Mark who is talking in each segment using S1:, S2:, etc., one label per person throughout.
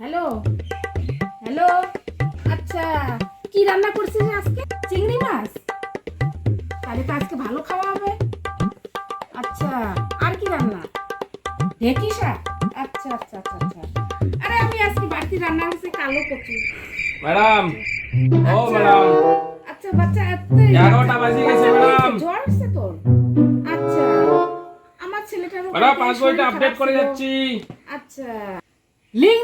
S1: Hello? Hello? আচ্ছা কি রান্না করছিস আজকে? চিংড়ি মাছ? তাহলে তো আজকে ভালো খাওয়া হবে। আচ্ছা আর কি রান্না? ঢেকি শাক? আচ্ছা আচ্ছা আচ্ছা আচ্ছা। আরে আমি আজকে বাড়তি রান্না হয়েছে কালো কচু।
S2: ম্যাডাম। ও
S1: আচ্ছা।
S2: ম্যাডাম।
S1: আচ্ছা বাচ্চা এত-
S2: এগারোটা বাজে গেছে, ম্যাডাম।
S1: জ্বর আছে তোর? আচ্ছা আমার ছেলেটারও
S2: ম্যাডাম বইটা আপডেট করে যাচ্ছি।
S1: আচ্ছা। লিঙ্ক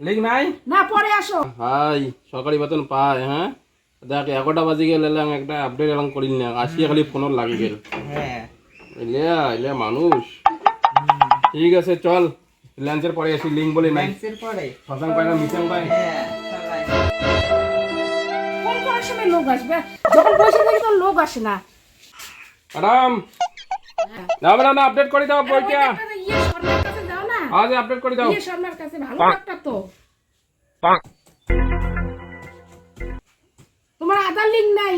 S2: লিখ নাই?
S1: না পরে আসো।
S2: সরকারি বেতন পায় হ্যাঁ? দেখ এগারোটা বাজে গেল এলাম একটা আপডেট এলাম করিল না আসিয়া খালি ফোনত লাগি গেল।
S3: হ্যাঁ।
S2: এলে এলে মানুষ। ঠিক আছে চল। লাঞ্চের পরে আসি লিঙ্ক বলে নাই।
S3: ম্যাক্সের পরে।
S2: শশাঙ্ক পাই না
S3: হ্যাঁ সবাই।
S1: ফোন করার সময় লোক আসবে। যখন বসে থাকি তখন লোক আসে না।
S2: ম্যাডাম না ম্যাডাম আপডেট করে দাও বইটা। আজ আপডেট করে দাও।
S1: শর্মার কাছে ভালো ডাক্তার তো। তোমার আধার লিঙ্ক নাই।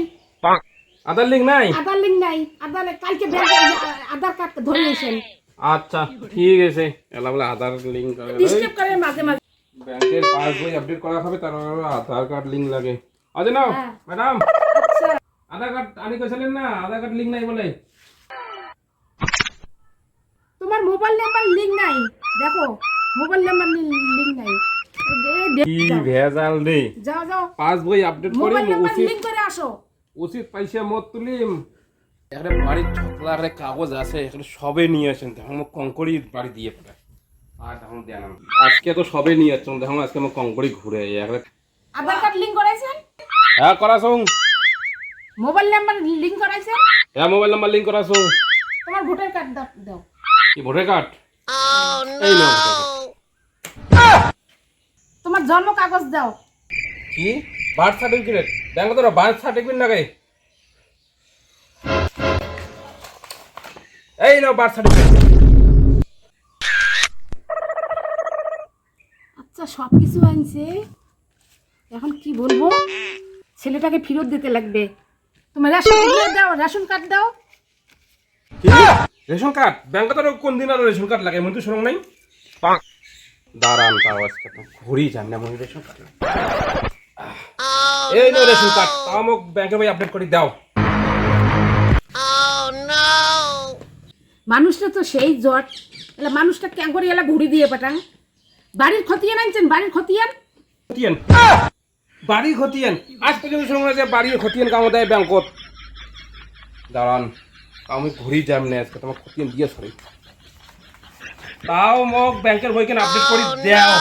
S2: আধার লিঙ্ক নাই?
S1: আধার লিঙ্ক নাই। আধার কালকে আধার কার্ড ধরে এসেন
S2: আচ্ছা ঠিক আছে। এলা বলে আধার করে
S1: ডিস্টার্ব করে মাঝে মাঝে।
S2: ব্যাংকের পাসবই আপডেট করা হবে তার আধার কার্ড লিঙ্ক লাগে। আচ্ছা নাও
S1: হ্যাঁ।
S2: ম্যাডাম।
S1: আচ্ছা।
S2: আধার কার্ড আনি কইছিলেন না আধার কার্ড লিঙ্ক নাই বলে।
S1: তোমার মোবাইল নাম্বার লিঙ্ক নাই। দেখো মোবাইল নাম্বার লিঙ্ক নাই।
S2: কি ভেজাল রে।
S1: যাও যাও।
S2: আপডেট করে উচিত
S1: লিঙ্ক করে আসো।
S2: উচিত পয়সা মত তুলিম। এখানে বাড়ির ছকলা একটা কাগজ আছে এখানে সবে নিয়ে আসেন। কঙ্কড়ি বাড়ি দিয়ে পড়ে। আর দেন আজকে তো সবে নিয়ে আসছেন দেখো আজকে আমার কঙ্কড়ি ঘুরে এখানে
S1: আধার কার্ড লিঙ্ক করাইছেন?
S2: হ্যাঁ করাছুন
S1: মোবাইল নাম্বার লিঙ্ক করাইছেন?
S2: হ্যাঁ মোবাইল নাম্বার লিঙ্ক করাছুন
S1: তোমার ভোটার কার্ড দাও
S2: কি ভোটার কার্ড এই নাও
S1: তোমার জন্ম কাগজ দাও।
S2: কি? বার্থ সার্টিফিকেট দেখো তোরা বার্থ সার্টিফিকেট লাগে এই নাও বার্থ সার্টিফিকেট
S1: আচ্ছা সব কিছু আনছে। এখন কি বলব? ছেলেটাকে ফেরত দিতে লাগবে। তোমার রেশন কার্ড দাও রেশন কার্ড দাও।
S2: Ration card? ব্যাংকে তো কোন দিন আর রেশন কার্ড লাগে? মনে তো শুনুন নাই? দাঁড়ান তাও আজকে তো ঘুরি যান না মনে রেশন কার্ড। এই নো রেশন কার্ড। তাও মোক ব্যাংকে ভাই আপডেট করে দাও।
S1: মানুষটা তো সেই জট। এলা মানুষটা কেন করে এলা ঘুরি দিয়ে পাঠান। বাড়ির খতিয়ান আনছেন? বাড়ির খতিয়ান?
S2: খতিয়ান? বাড়ির খতিয়ান? আজ পর্যন্ত শুনুন না যে বাড়ির খতিয়ান কামো দেয় ব্যাংকত। দাঁড়ান। আমি ঘুরি যাম না আজকে তোমার খতিয়ান দিয়ে সরি। তাও মোক ব্যাংকের বইকেন আপডেট করে দাও।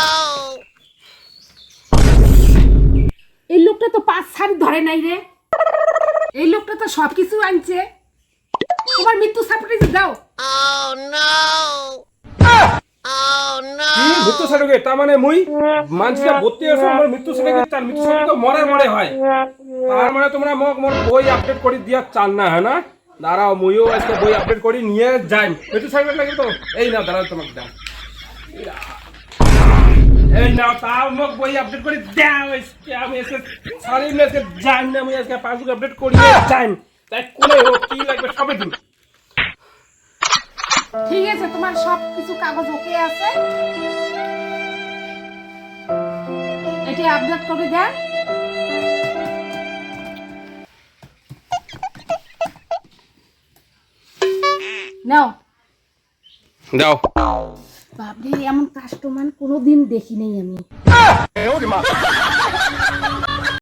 S1: এই লোকটা তো পাঁচ সারি ধরে নাই রে। এই লোকটা তো সব কিছু আনছে। তোমার মৃত্যু সার্টিফিকেট দাও।
S2: মৃত্যু সার্টিফিকেট তার মানে মুই মানুষটা ভর্তি আছে আমার মৃত্যু সার্টিফিকেট চান মৃত্যু সার্টিফিকেট মরে মরে হয়। তার মানে তোমরা মোক মোর বই আপডেট করে দিয়া চান না হ্যাঁ না? দাঁড়াও মুইও আজকে বই আপডেট করি, নিয়ে যাই। মৃত্যু সার্টিফিকেট লাগে তো। এই না দাঁড়াও তোমাকে দাও। এই নাও, তাও মোক বই আপডেট করে। দাও, আজকে আমি আজকে সারি না যাই না, আমি আজকে পাসবুক আপডেট করিয়ে যাই। তাই কোনে হোক, কি লাগবে সবে দিন।
S1: ঠিক আছে, তোমার সব কিছু কাগজ ওকে আছে। এটি আপডেট করে দেন। নাও।
S2: দাও।
S1: বাপরে এমন কাস্টমার কোনোদিন দেখিনি আমি।